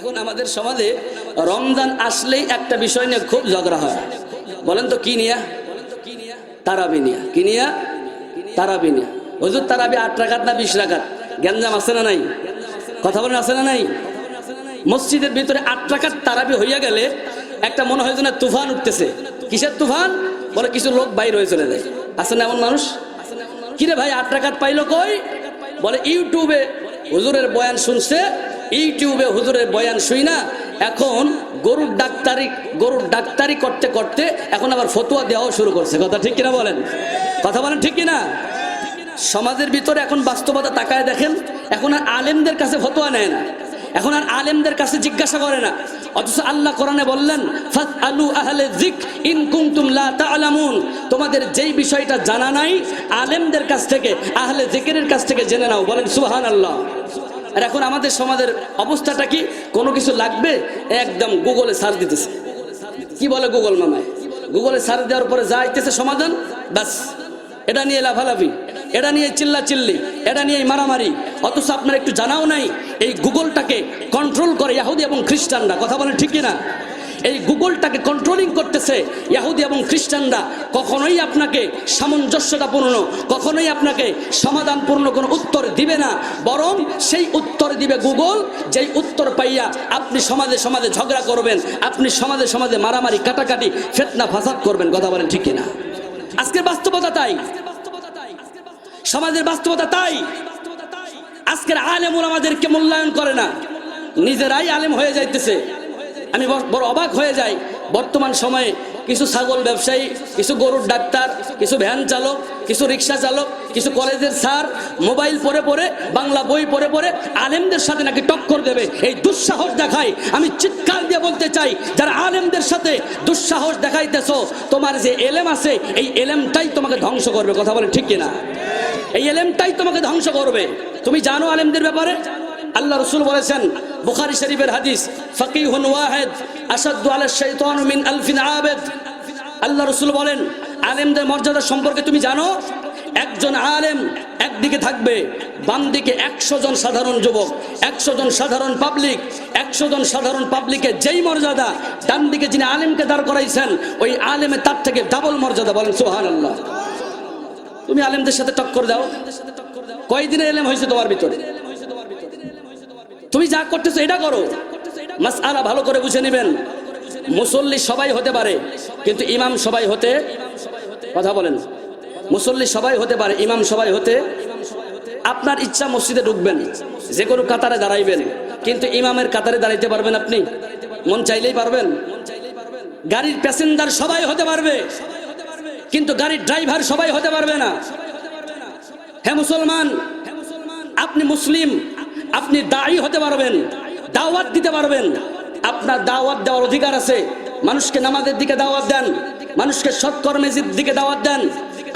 এখন আমাদের সমাজে রমজান আসলেই একটা বিষয় নিয়ে খুব ঝগড়া হয়। বলেন তো কি নিয়া? তারাবি নিয়া। কি নিয়া? তারাবি নিয়া। হজুর, তারাবি আট রাখাত না বিশ রাখাত গ্যাঞ্জাম আছে না নাই? কথা বলেন, আছে না নাই? মসজিদের ভিতরে আট রাখাত তারাবি হইয়া গেলে একটা মনে হয় যেন তুফান উঠতেছে। কিসের তুফান? বলে কিছু লোক বাইর হয়ে চলে যায়। আছে না এমন মানুষ? কিরে ভাই, আট রাখাত পাইলো কই? বলে, ইউটিউবে হুজুরের বয়ান শুনছে ইউটিউবে হুজুরের বয়ান শুই না, এখন গরুর ডাক্তারি গরুর ডাক্তারি করতে করতে এখন আবার ফতুয়া দেওয়াও শুরু করছে। কথা ঠিক কিনা বলেন? কথা বলেন ঠিক কিনা? সমাজের ভিতরে এখন বাস্তবতা তাকায় দেখেন, এখন আর আলেমদের কাছে ফতোয়া নেয় না, এখন আর আলেমদের কাছে জিজ্ঞাসা করে না। অথচ আল্লাহ কোরআনে বললেন ফাস আলু আহলে জিক ইন কুনতুম লা তাআলামুন। তোমাদের যেই বিষয়টা জানা নাই, আলেমদের কাছ থেকে, আহলে জিকিরের কাছ থেকে জেনে নাও। বলেন, সুবহানাল্লাহ। আর এখন আমাদের সমাজের অবস্থাটা কি? কোনো কিছু লাগবে? একদম গুগলে সার্চ দিতেছে। কি বলে গুগল মামায়? গুগলে সার্চ দেওয়ার পরে যা আইতেছে সমাধান, ব্যাস। এটা নিয়ে লাফালাফি, এটা নিয়ে চিল্লা চিল্লি এটা নিয়ে মারামারি। অথচ আপনার একটু জানাও নাই, এই গুগলটাকে কন্ট্রোল করে ইয়াহুদি এবং খ্রিস্টানরা। কথা বলেন ঠিক কিনা? এই গুগলটাকে কন্ট্রোলিং করতেছে ইয়াহুদি এবং খ্রিস্টানরা। কখনোই আপনাকে সামঞ্জস্যতাপূর্ণ কখনোই আপনাকে সমাধানপূর্ণ কোনো উত্তর দিবে না। বরং সেই উত্তর দিবে গুগল, যেই উত্তর পাইয়া আপনি সমাজে সমাজে ঝগড়া করবেন, আপনি সমাজে সমাজে মারামারি, কাটাকাটি, ফেতনা, ফাসাদ করবেন, কথা বলেন ঠিক কিনা? আজকের বাস্তবতা তাই। সমাজের বাস্তবতা তাই। আজকের আলেম আমাদেরকে মূল্যায়ন করে না। নিজেরাই আলেম হয়ে যাইতেছে। আমি বড়- অবাক হয়ে যাই। বর্তমান সময়ে কিছু ছাগল ব্যবসায়ী, কিছু গরুর ডাক্তার, কিছু ভ্যান চালক, কিছু রিক্সা চালক, কিছু কলেজের স্যার, মোবাইল পড়ে পরে বাংলা বই পড়ে পরে আলেমদের সাথে নাকি টক্কর দেবে? এই দুঃসাহস দেখাই। আমি চিৎকার দিয়ে বলতে চাই, যারা আলেমদের সাথে দুঃসাহস দেখাইতেছো, তোমার যে এলেম আছে, এই এলেমটাই তোমাকে ধ্বংস করবে। কথা বলে ঠিক কিনা? এই এলেমটাই তোমাকে ধ্বংস করবে। তুমি জানো আলেমদের ব্যাপারে? আল্লাহ রসুল বলেছেন বুখারি শরীফের হাদিস, ফকিহুন ওয়াহেদ আসাদু আলা শাইতান মিন আলফিন আবেদ। আল্লাহ রসুল বলেন, আলেমদের মর্যাদা সম্পর্কে তুমি জানো? একজন আলেম একদিকে থাকবে বাম দিকে একশো জন সাধারণ যুবক, একশো জন সাধারণ পাবলিক একশো জন সাধারণ পাবলিকের যেই মর্যাদা ডান দিকে যিনি আলেমকে দাঁড় করাইছেন, ওই আলেমে তার থেকে ডাবল মর্যাদা বলেন সোহান আল্লাহ তুমি আলেমদের সাথে টক্কর দাও। কয়দিনে এলেম হয়েছে তোমার ভিতরে? তুমি যা করতেছো এটা করো। মাস আলা ভালো করে বুঝে নেবেন। মুসল্লি সবাই হতে পারে, কিন্তু ইমাম সবাই হতে কথা বলেন। মুসল্লি সবাই হতে পারে, ইমাম সবাই হতে আপনার ইচ্ছা মসজিদে ঢুকবেন, যে কোনো কাতারে দাঁড়াইবেন, কিন্তু ইমামের কাতারে দাঁড়াইতে পারবেন আপনি। মন চাইলেই পারবেন। গাড়ির প্যাসেঞ্জার সবাই হতে পারবে, কিন্তু গাড়ির ড্রাইভার সবাই হতে পারবে না। হ্যাঁ মুসলমান, আপনি মুসলিম আপনি দায়ী হতে পারবেন, দাওয়াত দিতে পারবেন। আপনার দাওয়াত দেওয়ার অধিকার আছে। মানুষকে নামাজের দিকে দাওয়াত দেন, মানুষকে সৎকর্মের দিকে দাওয়াত দেন।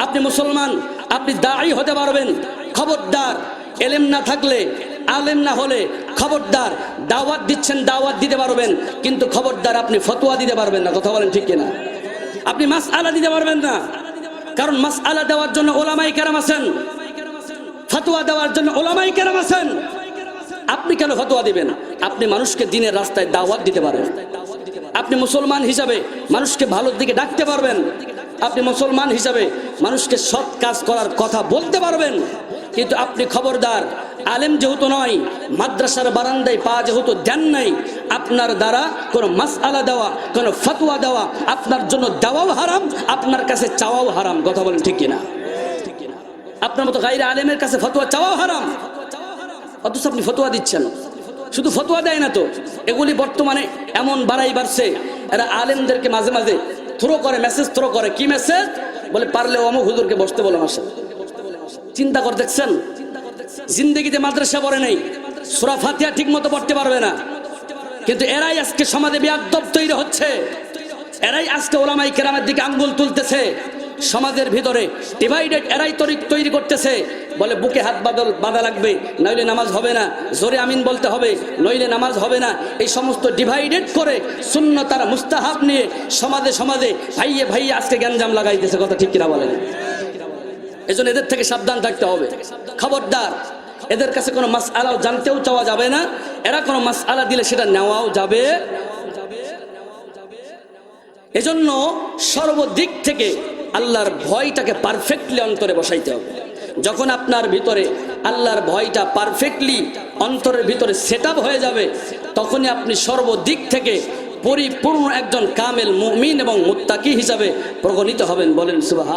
আপনি মুসলমান, আপনি দায়ী হতে পারবেন। খবরদার, এলেম না থাকলে, আলেম না হলে খবরদার, দাওয়াত দিচ্ছেন, দাওয়াত দিতে পারবেন। কিন্তু খবরদার আপনি ফতোয়া দিতে পারবেন না, কথা বলেন ঠিক কিনা? আপনি মাস আলা দিতে পারবেন না। কারণ মাস আলা দেওয়ার জন্য ওলামাই কেরাম আছেন। ফতোয়া দেওয়ার জন্য ওলামাই কেরাম আছেন। আপনি কেন ফতোয়া দিবেন? আপনি মানুষকে দিনের রাস্তায় দাওয়াত দিতে পারেন। আপনি মুসলমান হিসাবে মানুষকে ভালোর দিকে ডাকতে পারবেন। আপনি মুসলমান হিসাবে মানুষকে সৎ কাজ করার কথা বলতে পারবেন। কিন্তু আপনি খবরদার, আলেম যেহেতু নয়, মাদ্রাসার বারান্দায় পা যেহেতু দেন নাই, আপনার দ্বারা কোনো মাস আলা দেওয়া, কোনো ফতোয়া দেওয়া, আপনার জন্য দেওয়াও হারাম, আপনার কাছে চাওয়াও হারাম। কথা বলেন ঠিক কিনা? আপনার মতো গাইরে আলেমের কাছে ফতোয়া চাওয়াও হারাম। অথচ আপনি ফতোয়া দিচ্ছেন। শুধু ফতোয়া দেয় না তো, এগুলি বর্তমানে এমন বাড়াই বাড়ছে, এরা আলেমদেরকে মাঝে মাঝে থ্রো করে মেসেজ থ্রো করে। কি মেসেজ বলে, পারলে অমুক হুজুরকে বসতে বলে সাথে। চিন্তা করে, দেখছেন? জিন্দগিতে মাদ্রাসা পড়ে নেই, সুরা ফাতিয়া ঠিক মতো পড়তে পারবে না। কিন্তু এরাই আজকে সমাজে বিয়াদব তৈরি হচ্ছে। এরাই আজকে ওলামাই কেরামের দিকে আঙ্গুল তুলতেছে। সমাজের ভিতরে ডিভাইডেড এরাই তৈরি তৈরি করতেছে। বলে বুকে হাত বাদল, বাঁধা লাগবে, নইলে নামাজ হবে না। জোরে আমিন বলতে হবে, নইলে নামাজ হবে না। এই সমস্ত ডিভাইডেড করে শূন্য তারা মুস্তাহাব নিয়ে সমাজে সমাজে ভাইয়ে ভাইয়ে আজকে গ্যাঞ্জাম লাগাইতেছে, কথা ঠিক কিনা বলেন? এজন্য এদের থেকে সাবধান থাকতে হবে। খবরদার, এদের কাছে কোনো মাস আলাও জানতেও চাওয়া যাবে না। এরা কোনো মাস আলা দিলে সেটা নেওয়াও যাবে। এজন্য সর্বদিক থেকে আল্লাহর ভয়টাকে পারফেক্টলি অন্তরে বসাইতে হবে। যখন আপনার ভিতরে আল্লাহর ভয়টা পারফেক্টলি অন্তরের ভিতরে সেট হয়ে যাবে, তখনই আপনি সর্বদিক থেকে পরিপূর্ণ একজন কামেল মুমিন এবং মুত্তাকি হিসাবে প্রগণিত হবেন। বলেন সুবাহ